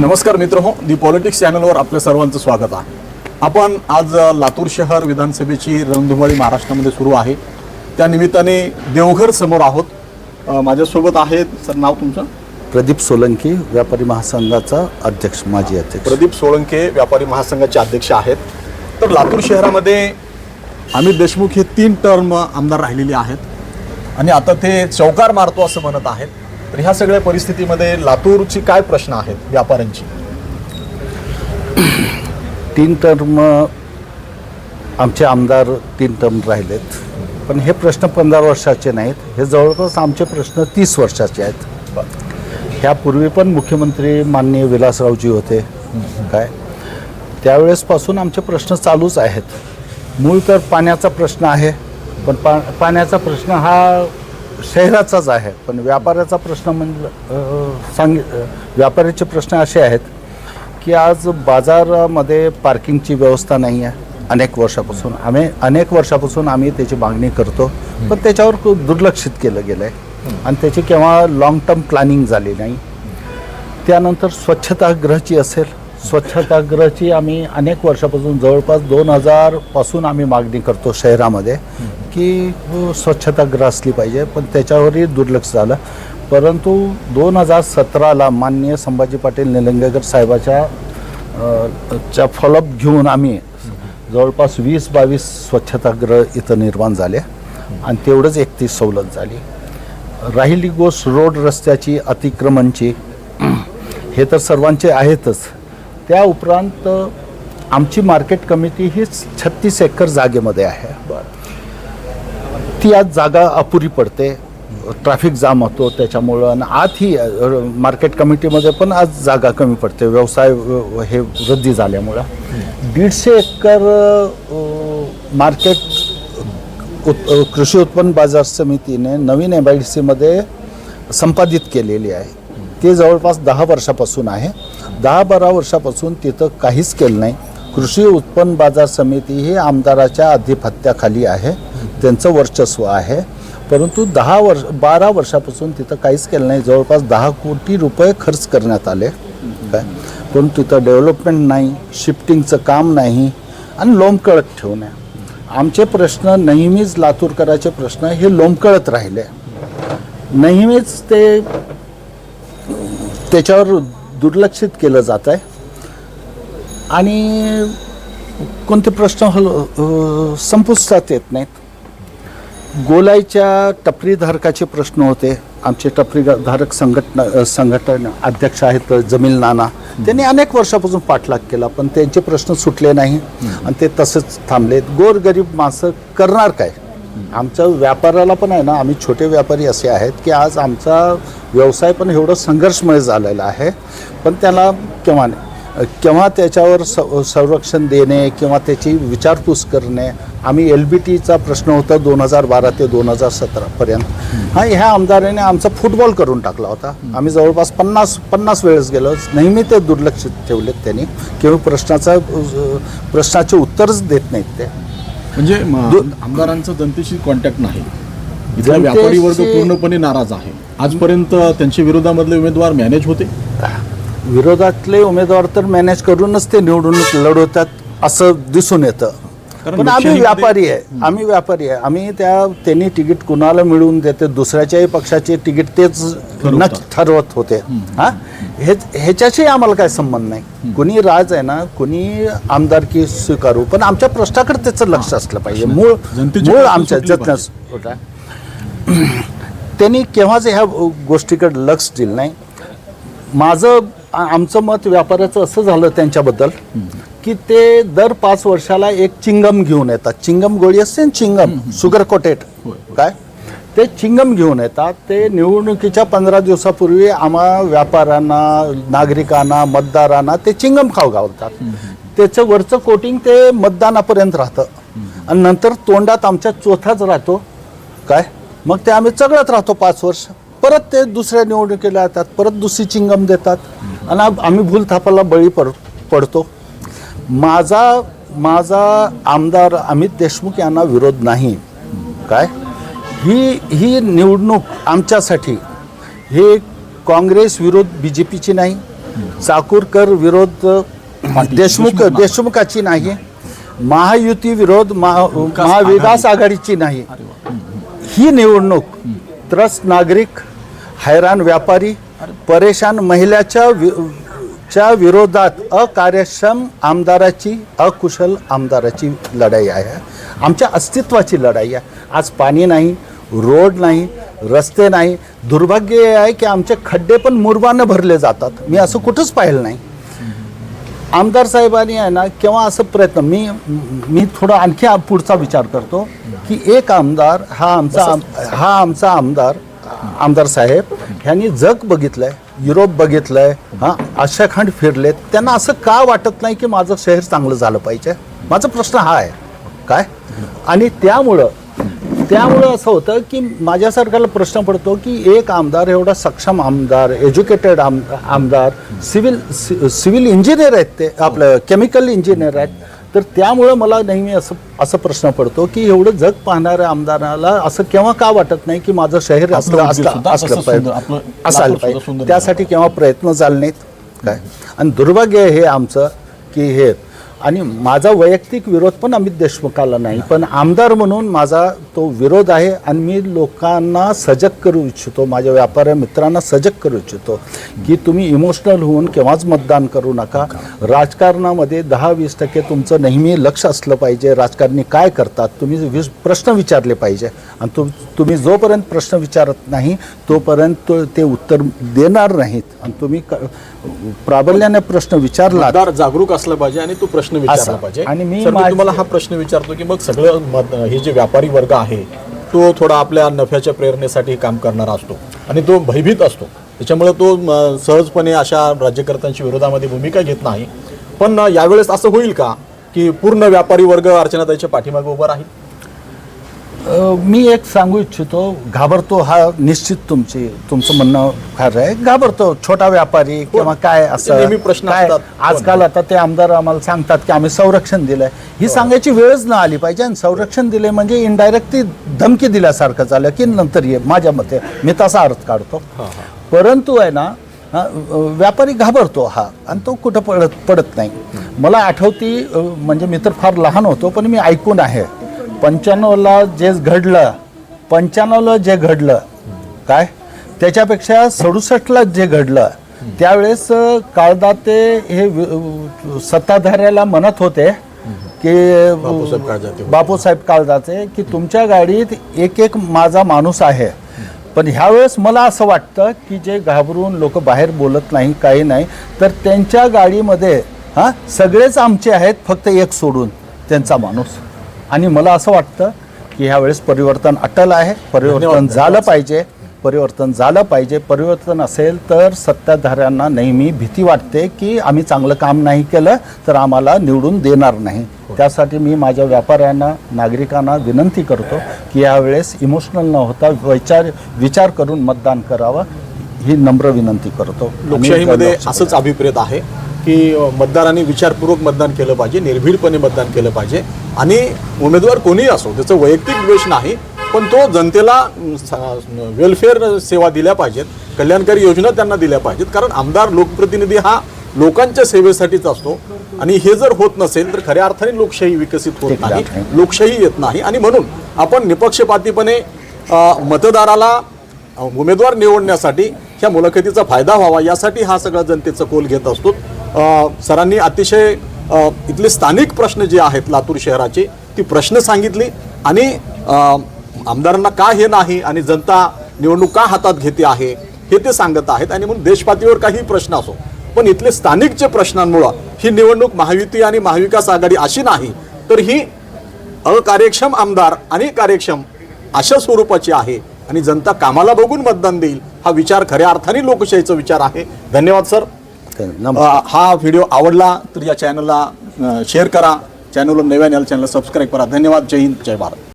नमस्कार मित्र हो दी पॉलिटिक्स चॅनलवर आपल्या सर्वांचं स्वागत आहे. आपण आज लातूर शहर विधानसभेची रणधुमाळी महाराष्ट्रामध्ये सुरू आहे. त्या निमित्ताने देवघर समोर आहोत. माझ्यासोबत आहेत सर नाव तुमचं? प्रदीप सोलंकी व्यापारी महासंघाचा अध्यक्ष माजी अध्यक्ष. प्रदीप सोळंके व्यापारी महासंघाचे अध्यक्ष आहेत. तर लातूर शहरामध्ये अमित देशमुख हे तीन टर्म आमदार राहिलेले आहेत. आणि आता ते चौकार मारतो असं म्हणत आहेत. तर ह्या सगळ्या परिस्थितीमध्ये लातूरची काय प्रश्न आहेत व्यापाऱ्यांची? तीन टर्म आमचे आमदार तीन टर्म राहिलेत. पण हे प्रश्न पंधरा वर्षाचे नाहीत. हे जवळपास आमचे प्रश्न तीस वर्षाचे आहेत. ह्यापूर्वी पण मुख्यमंत्री माननीय विलासरावजी होते. काय? त्यावेळेसपासून आमचे प्रश्न चालूच आहेत. मूळ तर पाण्याचा प्रश्न आहे. पण पा पाण्याचा प्रश्न हा शहराचाच आहे. पण व्यापाऱ्याचा प्रश्न म्हणजे सांग व्यापाराचे व्यापाऱ्याचे प्रश्न असे आहेत की आज बाजारामध्ये पार्किंगची व्यवस्था नाही आहे. अनेक वर्षापासून आम्ही अनेक वर्षापासून आम्ही त्याची मागणी करतो. पण त्याच्यावर खूप दुर्लक्षित केलं गेलं आहे आणि त्याची केव्हा लाँग टर्म प्लॅनिंग झाली नाही. त्यानंतर स्वच्छतागृहाची असेल स्वच्छतागृहाची आम्ही अनेक वर्षापासून जवळपास दोन हजारपासून आम्ही मागणी करतो शहरामध्ये की हो, स्वच्छताग्रह स्वच्छतागृह असली पाहिजे पण त्याच्यावरही दुर्लक्ष झालं. परंतु दोन हजार सतराला माननीय संभाजी पाटील निलंगेकर साहेबाच्या च्या फॉलोअप घेऊन आम्ही जवळपास वीस बावीस स्वच्छतागृह इथं निर्माण झाले आणि तेवढंच एकतीस सवलत झाली. राहिली गोष्ट रोड रस्त्याची अतिक्रमणची हे तर सर्वांचे आहेतच. त्या उपरांत आमची मार्केट कमिटी ही छत्तीस एकर जागेमध्ये आहे. ती आज जागा अपुरी पडते. ट्रॅफिक जाम होतो त्याच्यामुळं आणि आत ही मार्केट कमिटीमध्ये पण आज जागा कमी पडते. व्यवसाय हे वृद्धी झाल्यामुळं. दीडशे एकर मार्केट उत कृषी उत्पन्न बाजार समितीने नवीन एम आय डी सीमध्ये संपादित केलेली आहे. ते जवळपास दहा वर्षापासून आहे. दहा बारा वर्षापासून तिथं काहीच केलं नाही. कृषी उत्पन्न बाजार समिती ही आमदाराच्या अधिपत्याखाली आहे. त्यांचं वर्चस्व आहे. परंतु दहा वर्ष बारा वर्षापासून तिथं काहीच केलं नाही. जवळपास दहा कोटी रुपये खर्च करण्यात आले. काय? पण तिथं डेव्हलपमेंट नाही शिफ्टिंगचं काम नाही आणि लोंबकळत ठेवणे आमचे प्रश्न नेहमीच लातूरकराचे प्रश्न हे लोंबकळत राहिले. नेहमीच ते त्याच्यावर दुर्लक्षित केलं जात आहे. आणि कोणते प्रश्न हल संपुष्टात येत नाहीत. गोलाईच्या टपरीधारकाचे प्रश्न होते. आमचे टपरीधारक संघटना संघटन संघटना अध्यक्ष आहेत जमील नाना. त्यांनी अनेक वर्षापासून पाठलाग केला पण त्यांचे प्रश्न सुटले नाही. आणि ते तसंच थांबलेत. गोरगरीब माणसं करणार काय? आमचं व्यापाराला पण आहे ना आम्ही छोटे व्यापारी असे आहेत की आज आमचा व्यवसाय पण एवढं संघर्षमय झालेला आहे. पण त्याला केव्हा नाही केव्हा त्याच्यावर स संरक्षण देणे किंवा त्याची विचारपूस करणे आम्ही एल बी टीचा प्रश्न होता दोन हजार बारा ते दोन हजार सतरापर्यंत हा ह्या आमदाराने आमचा फुटबॉल करून टाकला होता. आम्ही जवळपास पन्नास पन्नास वेळेस गेलो. नेहमी ते दुर्लक्षित ठेवलेत त्यांनी. किंवा प्रश्नाचा प्रश्नाचे उत्तरच देत नाहीत ते. म्हणजे आमदारांचा जनतेशी कॉन्टॅक्ट नाही. इथला व्यापारी वर्ग पूर्णपणे नाराज आहे. आजपर्यंत त्यांच्या विरोधामधले उमेदवार मॅनेज होते? विरोधातले उमेदवार तर मॅनेज करूनच ते निवडणूक लढवतात असं दिसून येतं. पण आम्ही व्यापारी आहे. आम्ही व्यापारी आहे. आम्ही त्या त्यांनी तिकीट कुणाला मिळवून देते? दुसऱ्याच्याही पक्षाचे तिकीट तेच ठरवत होते. हा? हे ह्याच्याशी आम्हाला काय संबंध नाही. कुणी राज आहे ना कुणी आमदारकी स्वीकारू पण आमच्या प्रश्नाकडे त्याचं लक्ष असलं पाहिजे. मूळ मूळ आमच्या सुटली जतन त्यांनी केव्हाच ह्या गोष्टीकडे लक्ष दिलं नाही. माझं आमचं मत व्यापाराचं असं झालं त्यांच्याबद्दल की ते दर पाच वर्षाला एक चिंगम घेऊन येतात. चिंगम गोळी असते चिंगम शुगर कोटेड. काय? ते चिंगम घेऊन येतात. ते निवडणुकीच्या पंधरा दिवसापूर्वी आम्हा व्यापाऱ्यांना नागरिकांना मतदारांना ते चिंगम खाऊ घालतात. त्याचं वरचं कोटिंग ते मतदानापर्यंत राहतं. आणि नंतर तोंडात आमच्या चोथाच राहतो. काय? मग ते आम्ही चगळत राहतो पाच वर्ष. परत ते दुसऱ्या निवडणुकीला येतात परत दुसरी चिंगम देतात. आणि आम- आम्ही भूलथापाला बळी पड पडतो. माझा माझा आमदार अमित देशमुख यांना विरोध नाही. काय? ही ही निवडणूक आमच्यासाठी हे काँग्रेस विरोध बी जे पीची नाही चाकूरकर विरोध देशमुख देशमुख देशमुखाची नाही महायुती विरोध महा- महाविकास आघाडीची नाही. ही निवडणूक त्रस्त नागरिक हैराण व्यापारी परेशान महिलाच्या वि- च्या विरोधात अकार्यक्षम आमदाराची अकुशल आमदाराची लढाई आहे. आमच्या अस्तित्वाची लढाई आहे. आज पाणी नाही रोड नाही रस्ते नाही. दुर्भाग्य हे आहे की आमचे खड्डे पण मुरबानं भरले जातात. मी असं कुठंच पाहिलं नाही. आमदार साहेबांनी आहे ना केव्हा असं प्रयत्न मी मी थोडा आणखी पुढचा विचार करतो की एक आमदार हा आमचा आम- हा आमचा आमदार आमदार साहेब ह्यांनी जग बघितलंय युरोप बघितलंय हां आशाखंड फिरलेत. त्यांना असं का वाटत नाही की माझं शहर चांगलं झालं पाहिजे? माझा प्रश्न हा आहे. काय? आणि त्यामुळं त्यामुळं असं होतं की माझ्यासारख्याला प्रश्न पडतो की एक आमदार एवढा सक्षम आमदार एज्युकेटेड आम आमदार सिव्हिल सिव्हिल इंजिनियर आहेत ते आपलं केमिकल इंजिनियर आहेत. तर त्यामुळं मला नेहमी असं असं प्रश्न पडतो की एवढं जग पाहणाऱ्या आमदाराला असं केव्हा का वाटत नाही की माझं शहर असलं उद्योग असलं पाहिजे. असायला पाहिजे. त्यासाठी केव्हा प्रयत्न झाले नाहीत. काय? आणि दुर्भाग्य हे आमचं की हे आणि माझा वैयक्तिक विरोध पण अमित देशमुखाला नाही पण आमदार म्हणून माझा तो विरोध आहे आणि मी लोकांना सजग करू इच्छितो माझ्या व्यापाऱ्या मित्रांना सजग करू इच्छितो की तुम्ही इमोशनल होऊन केव्हाच मतदान करू नका. राजकारणामध्ये दहा वीस टक्के तुमचं नेहमी लक्ष असलं पाहिजे राजकारणी काय करतात तुम्ही विस प्रश्न विचारले पाहिजे. आणि तुम तुम्ही जोपर्यंत प्रश्न विचारत नाही तोपर्यंत तो- ते उत्तर देणार नाहीत. आणि तुम्ही प्राबल्याने प्रश्न विचारला. जागरूक असला पाहिजे आणि तो प्रश्न विचारला. पाहिजे. आणि मी तुम्हाला हा प्रश्न विचारतो की मग सगळं हे जे व्यापारी वर्ग आहे तो थोडा आपल्या नफ्याच्या प्रेरणेसाठी काम करणारा असतो आणि तो भयभीत असतो. त्याच्यामुळे तो सहजपणे अशा राज्यकर्त्यांच्या विरोधामध्ये भूमिका घेत नाही. पण यावेळेस असं होईल का की पूर्ण व्यापारी वर्ग अर्चनाताईच्या पाठीमागे उभा राहील? मी एक सांगू इच्छितो घाबरतो हा निश्चित तुमची तुमचं म्हणणं खरं आहे. घाबरतो छोटा व्यापारी किंवा काय असं नेहमी प्रश्न काय असतात. आजकाल आता ते आमदार आम्हाला सांगतात की आम्ही संरक्षण दिलंय. ही सांगायची वेळच न आली पाहिजे आणि संरक्षण दिले म्हणजे इनडायरेक्ट ती धमकी दिल्यासारखं झालं की नंतर ये माझ्या मते मी तसा अर्थ काढतो. परंतु आहे ना हा, व्यापारी घाबरतो हा आणि तो कुठं पडत पडत नाही. मला आठवती म्हणजे मी तर फार लहान होतो पण मी ऐकून आहे. पंच्याण्णवला जे घडलं पंच्याण्णवला जे घडलं काय? त्याच्यापेक्षा सदुसष्टला जे घडलं त्यावेळेस काळदाते हे सत्ताधाऱ्याला म्हणत होते की बापूसाहेब काळजाचे की तुमच्या गाडीत एक एक माझा माणूस आहे. पण ह्यावेळेस मला असं वाटतं की जे घाबरून लोक बाहेर बोलत नाही काही नाही तर त्यांच्या गाडीमध्ये हां सगळेच आमचे आहेत फक्त एक सोडून त्यांचा माणूस. आणि मला असं वाटतं की ह्यावेळेस परिवर्तन अटल आहे. परिवर्तन. झालं पाहिजे. परिवर्तन झालं पाहिजे. परिवर्तन असेल तर सत्ताधाऱ्यांना नेहमी भीती वाटते की आम्ही चांगलं काम नाही केलं तर आम्हाला निवडून देणार नाही. त्यासाठी मी माझ्या व्यापाऱ्यांना नागरिकांना विनंती करतो की यावेळेस इमोशनल न होता विचार विचार करून मतदान करावं ही नम्र विनंती करतो. लोकशाहीमध्ये असंच अभिप्रेत आहे की मतदारांनी विचारपूर्वेक मतदान केलं पाहिजे निर्भीडपणे मतदान केलं पाहिजे. आणि उमेदवार कोणीही असो त्याचं वैयक्तिक द्वेष नाही पण तो जनतेला वेलफेअर सेवा दिल्या पाहिजेत कल्याणकारी योजना त्यांना दिल्या पाहिजेत कारण आमदार लोकप्रतिनिधी हा लोकांच्या सेवेसाठीच असतो. आणि हे जर होत नसेल तर खऱ्या अर्थाने लोकशाही विकसित होत नाही. लोकशाही येत नाही. आणि म्हणून आपण निपक्षपातीपणे मतदाराला उमेदवार निवडण्यासाठी ह्या मुलाखतीचा फायदा व्हावा यासाठी हा सगळा जनतेचा कोल घेत असतो. सरांनी अतिशय इथले स्थानिक प्रश्न जे आहेत लातूर शहराचे ती प्रश्न सांगितली आणि आमदारांना का हे नाही आणि जनता निवडणूक का हातात घेते आहे हे ते सांगत आहेत. आणि म्हणून देशपातळीवर काही प्रश्न असो पण इथले स्थानिकचे प्रश्नांमुळं ही निवडणूक महायुती आणि महाविकास आघाडी अशी नाही तर ही अकार्यक्षम आमदार आणि कार्यक्षम अशा स्वरूपाची आहे आणि जनता कामाला बघून मतदान देईल हा विचार खऱ्या अर्थाने लोकशाहीचा विचार आहे. धन्यवाद सर. हा व्हिडिओ आवडला तर या चॅनलला शेअर करा. चॅनलला नव्याने चॅनलला सबस्क्राईब करा. धन्यवाद. जय हिंद जय भारत.